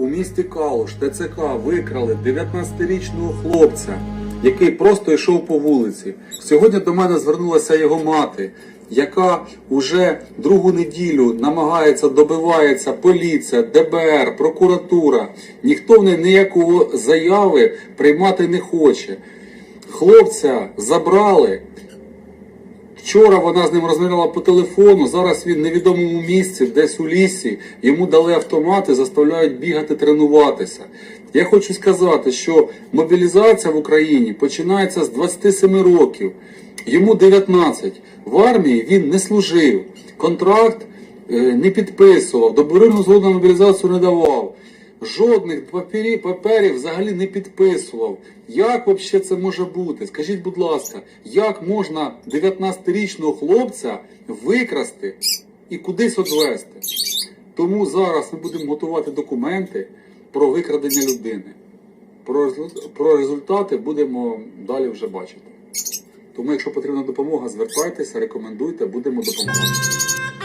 у місті Калуш ТЦК викрали 19-річного хлопця, який просто йшов по вулиці. Сьогодні до мене звернулася його мати, яка уже другу неділю намагається, добивається поліція, ДБР, прокуратура. Ніхто в неї ніякого заяви приймати не хоче. Хлопця забрали. Вчора вона з ним розмовляла по телефону. Зараз він в невідомому місці, десь у лісі. Йому дали автомати, заставляють бігати, тренуватися. Я хочу сказати, що мобілізація в Україні починається з 27 років. Йому 19. В армії він не служив. Контракт е, не підписував, добровільну згоду на мобілізацію не давав. Жодних папері- паперів взагалі не підписував. Як взагалі це може бути? Скажіть, будь ласка, як можна 19-річного хлопця викрасти і кудись одвести? Тому зараз ми будемо готувати документи про викрадення людини. Про, про результати будемо далі вже бачити. Тому, якщо потрібна допомога, звертайтеся, рекомендуйте, будемо допомагати.